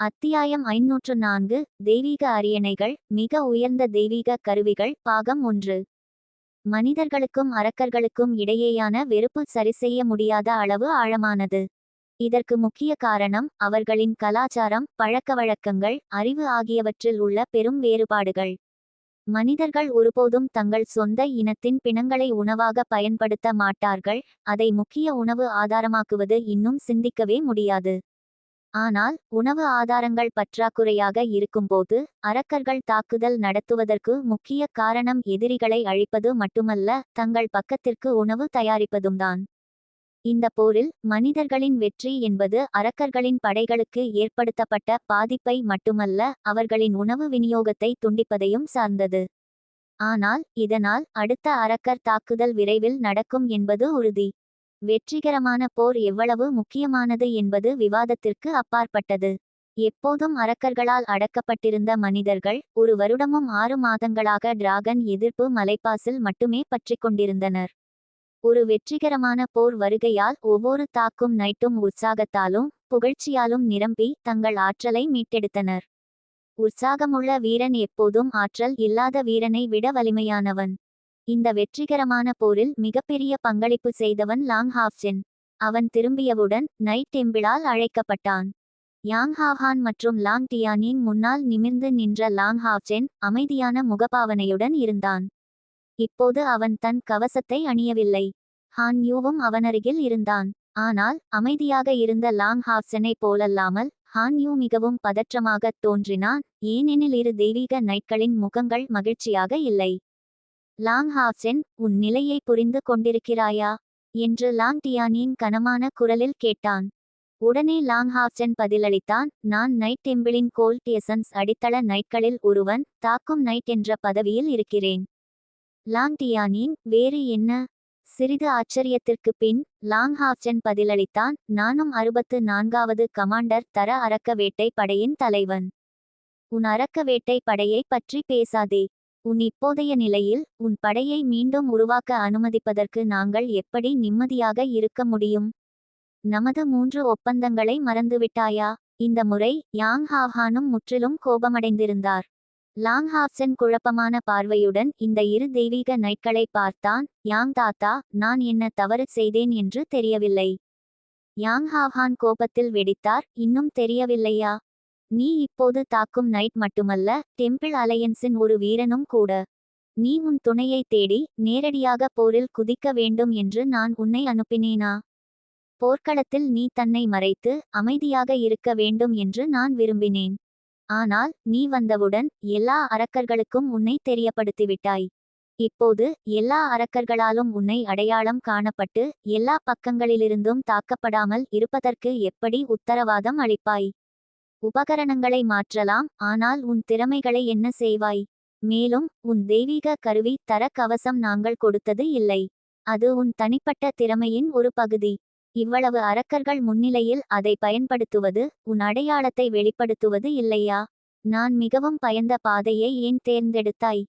அத்தியாயம் ஐநூற்று நான்கு தெய்வீக அரியணைகள் மிக உயர்ந்த தெய்வீக கருவிகள் பாகம் ஒன்று. மனிதர்களுக்கும் அரக்கர்களுக்கும் இடையேயான வெறுப்பு சரிசெய்ய முடியாத அளவு ஆழமானது. இதற்கு முக்கிய காரணம் அவர்களின் கலாச்சாரம் பழக்கவழக்கங்கள் அறிவு ஆகியவற்றில் உள்ள பெரும் வேறுபாடுகள். மனிதர்கள் ஒருபோதும் தங்கள் சொந்த இனத்தின் பிணங்களை உணவாக பயன்படுத்த மாட்டார்கள் அதை முக்கிய உணவு ஆதாரமாக்குவது இன்னும் சிந்திக்கவே முடியாது. ஆனால் உணவு ஆதாரங்கள் பற்றாக்குறையாக இருக்கும்போது அரக்கர்கள் தாக்குதல் நடத்துவதற்கு முக்கிய காரணம் எதிரிகளை அழிப்பது மட்டுமல்ல தங்கள் பக்கத்திற்கு உணவு தயாரிப்பதும்தான். இந்த போரில் மனிதர்களின் வெற்றி என்பது அரக்கர்களின் படைகளுக்கு ஏற்படுத்தப்பட்ட பாதிப்பை மட்டுமல்ல அவர்களின் உணவு விநியோகத்தை துண்டிப்பதையும் சார்ந்தது. ஆனால் இதனால் அடுத்த அரக்கர் தாக்குதல் விரைவில் நடக்கும் என்பது உறுதி. வெற்றிகரமான போர் எவ்வளவு முக்கியமானது என்பது விவாதத்திற்கு அப்பாற்பட்டது. எப்போதும் அரக்கர்களால் அடக்கப்பட்டிருந்த மனிதர்கள் ஒரு வருடமும் ஆறு மாதங்களாக டிராகன் எதிர்ப்பு மலைப்பாசில் மட்டுமே பற்றிக்கொண்டிருந்தனர் ஒரு வெற்றிகரமான போர் வருகையால் ஒவ்வொரு தாக்கும் நைட்டும் உற்சாகத்தாலும் புகழ்ச்சியாலும் நிரம்பி தங்கள் ஆற்றலை மீட்டெடுத்தனர். உற்சாகமுள்ள வீரன் எப்போதும் ஆற்றல் இல்லாத வீரனை விட வலிமையானவன். இந்த வெற்றிகரமான போரில் மிகப்பெரிய பங்களிப்பு செய்தவன் லாங் ஹாஃப்ஜென் அவன் திரும்பியவுடன் நைட் டெம்பிளால் அழைக்கப்பட்டான். யாங் ஹாஹான் மற்றும் லாங் டியானின் முன்னால் நிமிர்ந்து நின்ற லாங் ஹாஃப்ஜென் அமைதியான முகபாவனையுடன் இருந்தான். இப்போது அவன் தன் கவசத்தை அணியவில்லை. ஹான் யூவும் அவனருகில் இருந்தான். ஆனால் அமைதியாக இருந்த லாங் ஹாஃப்சனை போலல்லாமல் ஹான் யூ மிகவும் பதற்றமாகத் தோன்றினான். ஏனெனில் இரு தெய்வீக நைட்களின் முகங்கள் மகிழ்ச்சியாக இல்லை. லாங் ஹாப்சென் உன் நிலையை புரிந்து கொண்டிருக்கிறாயா? என்று லாங் டியானியின் கனமான குரலில் கேட்டான். உடனே லாங் ஹாப்சென் பதிலளித்தான் நான் நைட் டெம்பிளின் கோல்டியசன்ஸ் அடித்தள நைட்களில் ஒருவன் தாக்கும் நைட் என்ற பதவியில் இருக்கிறேன். லாங் டியானின் வேறு என்ன? சிறிது ஆச்சரியத்திற்கு பின் லாங் ஹாப்சென் பதிலளித்தான் நானும் அறுபத்து நான்காவது கமாண்டர் தர அரக்க வேட்டை படையின் தலைவன். உன் அரக்க வேட்டை படையை பற்றி பேசாதே. உன் இப்போதைய நிலையில் உன் படையை மீண்டும் உருவாக்க அனுமதிப்பதற்கு நாங்கள் எப்படி நிம்மதியாக இருக்க முடியும்? நமது மூன்று ஒப்பந்தங்களை மறந்துவிட்டாயா? இந்த முறை யாங் ஹாவ்ஹானும் முற்றிலும் கோபமடைந்திருந்தார். லாங் ஹாப்சன் குழப்பமான பார்வையுடன் இந்த இரு தெய்வீக நைட்களை பார்த்தான். யாங் தாத்தா நான் என்ன தவறு செய்தேன் என்று தெரியவில்லை. யாங் ஹாவ்ஹான் கோபத்தில் வெடித்தார். இன்னும் தெரியவில்லையா? நீ இப்போது தாக்கும் நைட் மட்டுமல்ல டெம்பிள் அலையன்ஸின் ஒரு வீரனும் கூட. நீ உன் துணையை தேடி நேரடியாக போரில் குதிக்க வேண்டும் என்று நான் உன்னை அனுப்பினேனா? போர்க்களத்தில் நீ தன்னை மறைத்து அமைதியாக இருக்க வேண்டும் என்று நான் விரும்பினேன். ஆனால் நீ வந்தவுடன் எல்லா அரக்கர்களுக்கும் உன்னை தெரியப்படுத்திவிட்டாய். இப்போது எல்லா அரக்கர்களாலும் உன்னை அடையாளம் காணப்பட்டு எல்லா பக்கங்களிலிருந்தும் தாக்கப்படாமல் இருப்பதற்கு எப்படி உத்தரவாதம் அளிப்பாய்? உபகரணங்களை மாற்றலாம் ஆனால் உன் திறமைகளை என்ன செய்வாய்? மேலும் உன் தெய்வீக கருவி தர கவசம் நாங்கள் கொடுத்தது இல்லை. அது உன் தனிப்பட்ட திறமையின் ஒரு பகுதி. இவ்வளவு அரக்கர்கள் முன்னிலையில் அதை பயன்படுத்துவது உன் அடையாளத்தை வெளிப்படுத்துவது இல்லையா? நான் மிகவும் பயந்த பாதையை ஏன் தேர்ந்தெடுத்தாய்?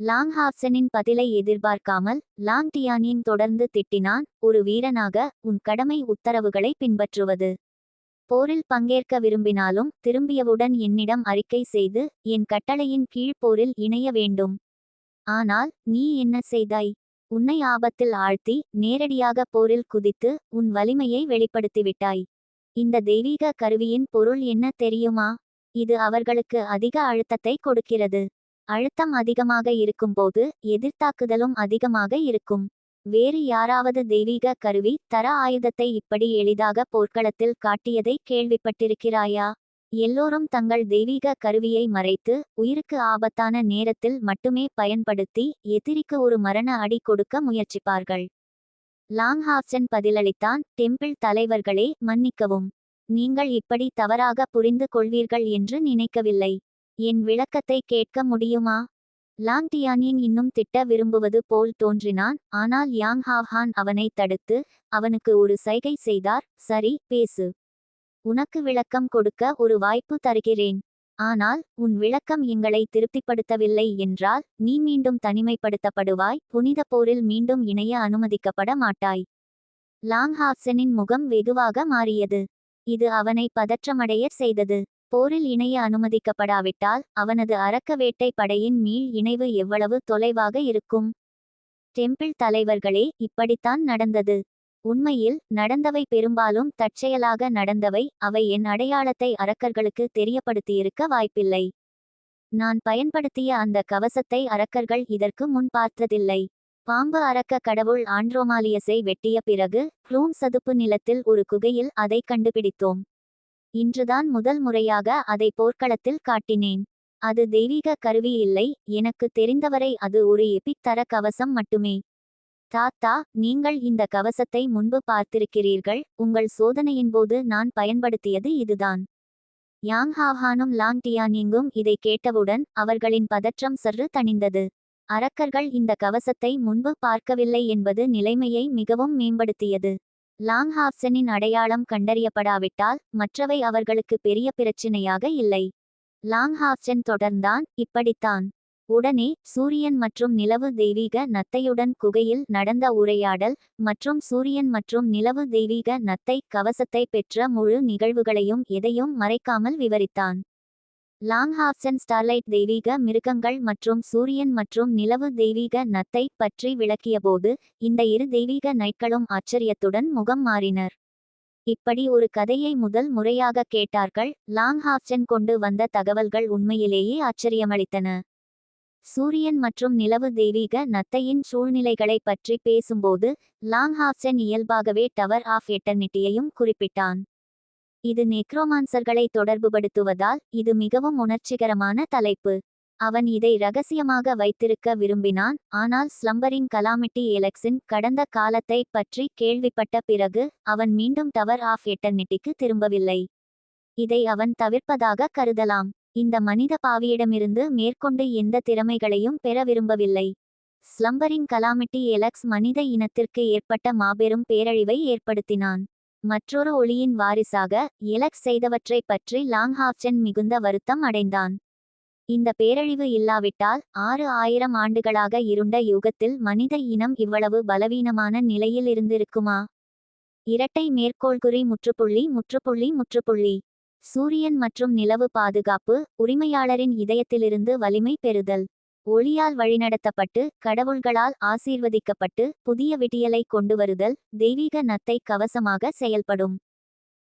லாங் ஹாப்சனின் பதிலை எதிர்பார்க்காமல் லாங் டியானின் தொடர்ந்து திட்டினான் ஒரு வீரனாக உன் கடமை உத்தரவுகளை பின்பற்றுவது. போரில் பங்கேற்க விரும்பினாலும் திரும்பியவுடன் என்னிடம் அறிக்கை செய்து என் கட்டளையின் கீழ் போரில் இணைய வேண்டும். ஆனால் நீ என்ன செய்தாய்? உன்னை ஆபத்தில் ஆழ்த்தி நேரடியாக போரில் குதித்து உன் வலிமையை வெளிப்படுத்திவிட்டாய். இந்த தெய்வீக கருவியின் பொருள் என்ன தெரியுமா? இது அவர்களுக்கு அதிக அழுத்தத்தை கொடுக்கிறது. அழுத்தம் அதிகமாக இருக்கும்போது எதிர்த்தாக்குதலும் அதிகமாக இருக்கும். வேறு யாராவது தெய்வீக கருவி தர ஆயுதத்தை இப்படி எளிதாக போர்க்களத்தில் காட்டியதை கேள்விப்பட்டிருக்கிறாயா? எல்லோரும் தங்கள் தெய்வீக கருவியை மறைத்து உயிருக்கு ஆபத்தான நேரத்தில் மட்டுமே பயன்படுத்தி எதிரிக்கு ஒரு மரண அடி கொடுக்க முயற்சிப்பார்கள். லாங் ஹாப்சன் பதிலளித்தான் டெம்பிள் தலைவர்களே மன்னிக்கவும். நீங்கள் இப்படி தவறாக புரிந்து கொள்வீர்கள் என்று நினைக்கவில்லை. என் விளக்கத்தை கேட்க முடியுமா? லாங் டியானின் இன்னும் திட்ட விரும்புவது போல் தோன்றினான். ஆனால் யாங் ஹாவ்ஹான் அவனை தடுத்து அவனுக்கு ஒரு சைகை செய்தார். சரி பேசு. உனக்கு விளக்கம் கொடுக்க ஒரு வாய்ப்பு தருகிறேன். ஆனால் உன் விளக்கம் எங்களை திருப்திப்படுத்தவில்லை என்றால் நீ மீண்டும் தனிமைப்படுத்தப்படுவாய். புனித போரில் மீண்டும் இணைய அனுமதிக்கப்பட மாட்டாய். லாங் ஹாப்சனின் முகம் வெகுவாக மாறியது. இது அவனை பதற்றமடைய செய்தது. போரில் இணைய அனுமதிக்கப்படாவிட்டால் அவனது அரக்க வேட்டை படையின் மீள் இணைவு எவ்வளவு தொலைவாக இருக்கும்? டெம்பிள் தலைவர்களே இப்படித்தான் நடந்தது. உண்மையில் நடந்தவை பெரும்பாலும் தற்செயலாக நடந்தவை அவை என் அடையாளத்தை அரக்கர்களுக்கு தெரியப்படுத்தியிருக்க வாய்ப்பில்லை. நான் பயன்படுத்திய அந்த கவசத்தை அரக்கர்கள் இதற்கு முன் பார்த்ததில்லை. பாம்பு அரக்க கடவுள் ஆண்ட்ரோமாலியஸை வெட்டிய பிறகு ப்ளூம் சதுப்பு நிலத்தில் ஒரு குகையில் அதை கண்டுபிடித்தோம். இன்றுதான் முதல் முறையாக அதை போர்க்களத்தில் காட்டினேன். அது தெய்வீக கருவி இல்லை எனக்கு தெரிந்தவரை அது ஒரு எபித்தர கவசம் மட்டுமே. தாத்தா நீங்கள் இந்த கவசத்தை முன்பு பார்த்திருக்கிறீர்கள் உங்கள் சோதனையின் போது நான் பயன்படுத்தியது இதுதான். யாங் ஹாவ்ஹானும் லாங் டியானிங்கும் இதை கேட்டவுடன் அவர்களின் பதற்றம் சற்று தணிந்தது. அரக்கர்கள் இந்த கவசத்தை முன்பு பார்க்கவில்லை என்பது நிலைமையை மிகவும் மேம்படுத்தியது. லாங் ஹாப்சனின் அடையாளம் கண்டறியப்படாவிட்டால் மற்றவை அவர்களுக்கு பெரிய பிரச்சினையாக இல்லை. லாங் ஹாப்சன் தொடர்ந்தான் இப்படித்தான். உடனே சூரியன் மற்றும் நிலவு தெய்வீக நத்தையுடன் குகையில் நடந்த உரையாடல் மற்றும் சூரியன் மற்றும் நிலவு தெய்வீக நத்தை கவசத்தை பெற்ற முழு நிகழ்வுகளையும் எதையும் மறைக்காமல் விவரித்தான். லாங் ஹாப்சன் ஸ்டார்லைட் தெய்வீக மிருகங்கள் மற்றும் சூரியன் மற்றும் நிலவு தெய்வீக நத்தை பற்றி விளக்கியபோது இந்த இரு தெய்வீக நைட்களும் ஆச்சரியத்துடன் முகம் மாறினர். இப்படி ஒரு கதையை முதல் முறையாக கேட்டார்கள் லாங் ஹாப்சன் கொண்டு வந்த தகவல்கள் உண்மையிலேயே ஆச்சரியமளித்தன. சூரியன் மற்றும் நிலவு தெய்வீக நத்தையின் சூழ்நிலைகளை பற்றி பேசும்போது லாங் ஹாப்சன் இயல்பாகவே டவர் ஆஃப் எட்டர்னிட்டியையும் குறிப்பிட்டான். இது நெக்ரோமான்சர்களை தொடர்புபடுத்துவதால் இது மிகவும் உணர்ச்சிகரமான தலைப்பு. அவன் இதை ரகசியமாக வைத்திருக்க விரும்பினான் ஆனால் ஸ்லம்பரிங் கலாமிட்டி எலக்ஸின் கடந்த காலத்தை பற்றி கேள்விப்பட்ட பிறகு அவன் மீண்டும் டவர் ஆஃப் எட்டர்னிட்டிக்கு திரும்பவில்லை. இதை அவன் தவிர்ப்பதாக கருதலாம். இந்த மனித பாவியிடமிருந்து மேற்கொண்டு எந்த திறமைகளையும் பெற விரும்பவில்லை. ஸ்லம்பரிங் கலாமிட்டி எலக்ஸ் மனித இனத்திற்கு ஏற்பட்ட மாபெரும் பேரழிவை ஏற்படுத்தினான். மற்றொரு ஒளியின் வாரிசாக எலக்ஸ் செய்தவற்றைப் பற்றி லாங்ஹாப்சன் மிகுந்த வருத்தம் அடைந்தான். இந்த பேரழிவு இல்லாவிட்டால் ஆறு ஆயிரம் ஆண்டுகளாக இருண்ட யுகத்தில் மனித இனம் இவ்வளவு பலவீனமான நிலையில் இருந்திருக்குமா? இரட்டை மேற்கோள்குறி முற்றுப்புள்ளி முற்றுப்புள்ளி முற்றுப்புள்ளி. சூரியன் மற்றும் நிலவு பாதுகாப்பு உரிமையாளரின் இதயத்திலிருந்து வலிமை பெறுதல். ஒளியால் வழிநடத்தப்பட்டு கடவுள்களால் ஆசீர்வதிக்கப்பட்டு புதிய விடியலை கொண்டு வருதல் தெய்வீக நத்தை கவசமாக செயல்படும்.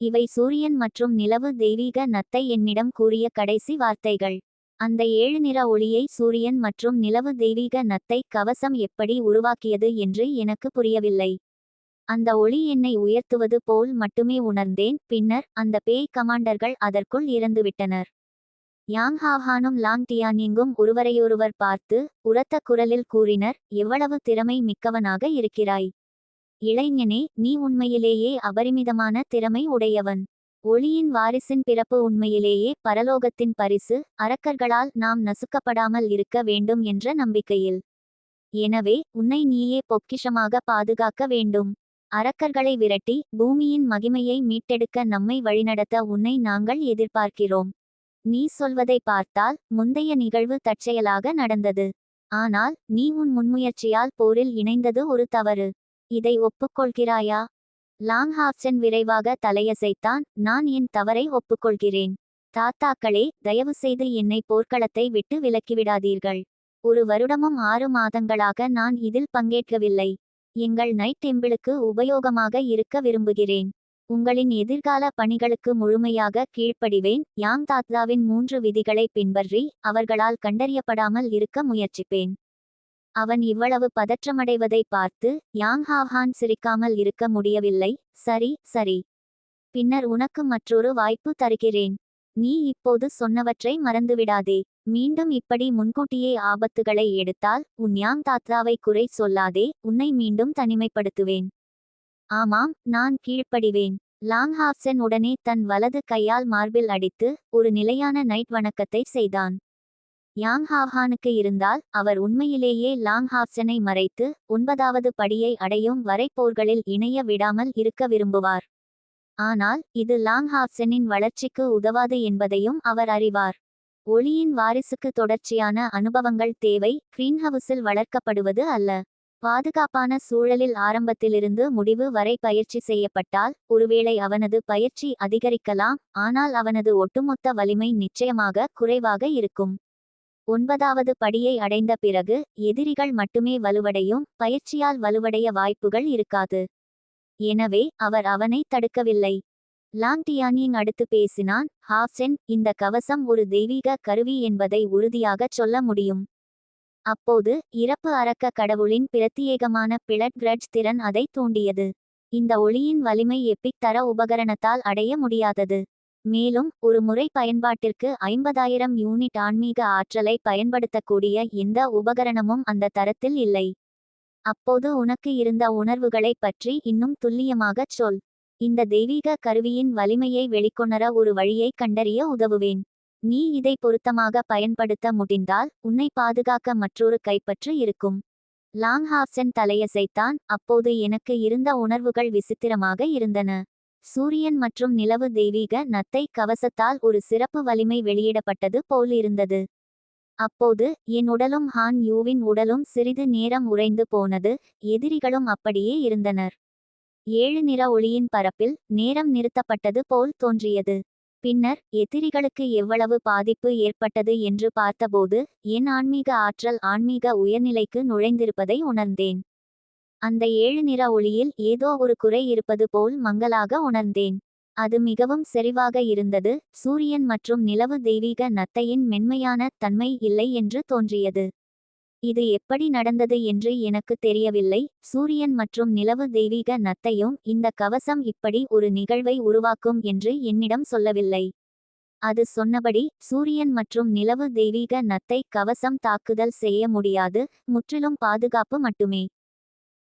இவை சூரியன் மற்றும் நிலவு தெய்வீக நத்தை என்னிடம் கூறிய கடைசி வார்த்தைகள். அந்த ஏழு நிற ஒளியை சூரியன் மற்றும் நிலவு தெய்வீக நத்தை கவசம் எப்படி உருவாக்கியது என்று எனக்கு புரியவில்லை. அந்த ஒளி என்னை உயர்த்துவது போல் மட்டுமே உணர்ந்தேன் பின்னர் அந்த பேய் கமாண்டர்கள் அதற்குள் இறந்துவிட்டனர். யாங் ஹாவ்ஹானும் லாங் டியானிங்கும் ஒருவரையொருவர் பார்த்து உரத்த குரலில் கூறினர் எவ்வளவு திறமை மிக்கவனாக இருக்கிறாய். இளைஞனே நீ உண்மையிலேயே அபரிமிதமான திறமை உடையவன். ஒளியின் வாரிசின் பிறப்பு உண்மையிலேயே பரலோகத்தின் பரிசு அரக்கர்களால் நாம் நசுக்கப்படாமல் இருக்க வேண்டும் என்ற நம்பிக்கையில். எனவே உன்னை நீயே பொக்கிஷமாக பாதுகாக்க வேண்டும். அரக்கர்களை விரட்டி பூமியின் மகிமையை மீட்டெடுக்க நம்மை வழிநடத்த உன்னை நாங்கள் எதிர்பார்க்கிறோம். நீ சொல்வதை பார்த்தால் முந்தைய நிகழ்வு தற்செயலாக நடந்தது. ஆனால் நீ உன் முன்முயற்சியால் போரில் இணைந்தது ஒரு தவறு. இதை ஒப்புக்கொள்கிறாயா? லாங்ஹாப்சன் விரைவாக தலையசைத்தான் நான் என் தவறை ஒப்புக்கொள்கிறேன். தாத்தாக்களே தயவுசெய்து என்னை போர்க்களத்தை விட்டு விலக்கிவிடாதீர்கள். ஒரு வருடமும் ஆறு மாதங்களாக நான் இதில் பங்கேற்கவில்லை. எங்கள் நைட் டெம்பிளுக்கு உபயோகமாக இருக்க விரும்புகிறேன். உங்களின் எதிர்கால பணிகளுக்கு முழுமையாக கீழ்ப்படிவேன். யாங் தாத்ராவின் மூன்று விதிகளை பின்பற்றி அவர்களால் கண்டறியப்படாமல் இருக்க முயற்சிப்பேன். அவன் இவ்வளவு பதற்றமடைவதை பார்த்து யாங் ஹாவ்ஹான் சிரிக்காமல் இருக்க முடியவில்லை. சரி சரி. பின்னர் உனக்கு மற்றொரு வாய்ப்பு தருகிறேன். நீ இப்போது சொன்னவற்றை மறந்துவிடாதே. மீண்டும் இப்படி முன்கூட்டியே ஆபத்துகளை எடுத்தால் உன் யாங் தாத்ராவை குறை சொல்லாதே. உன்னை மீண்டும் தனிமைப்படுத்துவேன். ஆமாம் நான் கீழ்ப்படிவேன். லாங்ஹாப்சன் உடனே தன் வலது கையால் மார்பில் அடித்து ஒரு நிலையான நைட் வணக்கத்தை செய்தான். யாங் ஹாவ்ஹானுக்கு இருந்தால் அவர் உண்மையிலேயே லாங் ஹாப்சனை மறைத்து ஒன்பதாவது படியை அடையும் வரை போர்களில் இணைய விடாமல் இருக்க விரும்புவார். ஆனால் இது லாங் ஹாப்சனின் வளர்ச்சிக்கு உதவாது என்பதையும் அவர் அறிவார். ஒளியின் வாரிசுக்கு தொடர்ச்சியான அனுபவங்கள் தேவை கிரீன்ஹவுஸில் வளர்க்கப்படுவது அல்ல. பாதுகாப்பான சூழலில் ஆரம்பத்திலிருந்து முடிவு வரை பயிற்சி செய்யப்பட்டால் ஒருவேளை அவனது பயிற்சி அதிகரிக்கலாம் ஆனால் அவனது ஒட்டுமொத்த வலிமை நிச்சயமாக குறைவாக இருக்கும். ஒன்பதாவது படியை அடைந்த பிறகு எதிரிகள் மட்டுமே வலுவடையும் பயிற்சியால் வலுவடைய வாய்ப்புகள் இருக்காது. எனவே அவர் அவனை தடுக்கவில்லை. லாங் அடுத்து பேசினான் ஹாப்சென் இந்த கவசம் ஒரு தெய்வீக கருவி என்பதை உறுதியாகச் சொல்ல முடியும். அப்போது இறப்பு அறக்க கடவுளின் பிரத்தியேகமான பிளட் கிரட்ஜ் திறன் அதை தூண்டியது. இந்த ஒளியின் வலிமை எப்பிக் தர உபகரணத்தால் அடைய முடியாதது. மேலும் ஒரு முறை பயன்பாட்டிற்கு ஐம்பதாயிரம் யூனிட் ஆன்மீக ஆற்றலை பயன்படுத்தக்கூடிய எந்த உபகரணமும் அந்த தரத்தில் இல்லை. அப்போது உனக்கு இருந்த உணர்வுகளைப் பற்றி இன்னும் துல்லியமாகச் சொல். இந்த தெய்வீக கருவியின் வலிமையை வெளிக்கொணர ஒரு வழியை கண்டறிய உதவுவேன். நீ இதை பொருத்தமாக பயன்படுத்த முடிந்தால் உன்னை பாதுகாக்க மற்றொரு கைப்பற்று இருக்கும். லாங் ஹாப்சன் தலையசைத்தான் அப்போது எனக்கு இருந்த உணர்வுகள் விசித்திரமாக இருந்தன. சூரியன் மற்றும் நிலவு தெய்வீக நத்தை கவசத்தால் ஒரு சிறப்பு வலிமை வெளியிடப்பட்டது போல் இருந்தது. அப்போது என் உடலும் ஹான் யூவின் உடலும் சிறிது நேரம் உறைந்து போனது எதிரிகளும் அப்படியே இருந்தனர். ஏழு நிற ஒளியின் பரப்பில் நேரம் நிறுத்தப்பட்டது போல் தோன்றியது. பின்னர் எதிரிகளுக்கு எவ்வளவு பாதிப்பு ஏற்பட்டது என்று பார்த்தபோது என் ஆன்மீக ஆற்றல் ஆன்மீக உயர்நிலைக்கு நுழைந்திருப்பதை உணர்ந்தேன். அந்த ஏழு நிற ஒளியில் ஏதோ ஒரு குறை இருப்பது போல் மங்கலாக உணர்ந்தேன். அது மிகவும் செறிவாக இருந்தது சூரியன் மற்றும் நிலவு தெய்வீக நத்தையின் மென்மையான தன்மை இல்லை என்று தோன்றியது. இது எப்படி நடந்தது என்று எனக்கு தெரியவில்லை. சூரியன் மற்றும் நிலவு தெய்வீக நத்தையும் இந்த கவசம் இப்படி ஒரு நிகழ்வை உருவாக்கும் என்று என்னிடம் சொல்லவில்லை. அது சொன்னபடி சூரியன் மற்றும் நிலவு தெய்வீக நத்தை கவசம் தாக்குதல் செய்ய முடியாது முற்றிலும் பாதுகாப்பு மட்டுமே.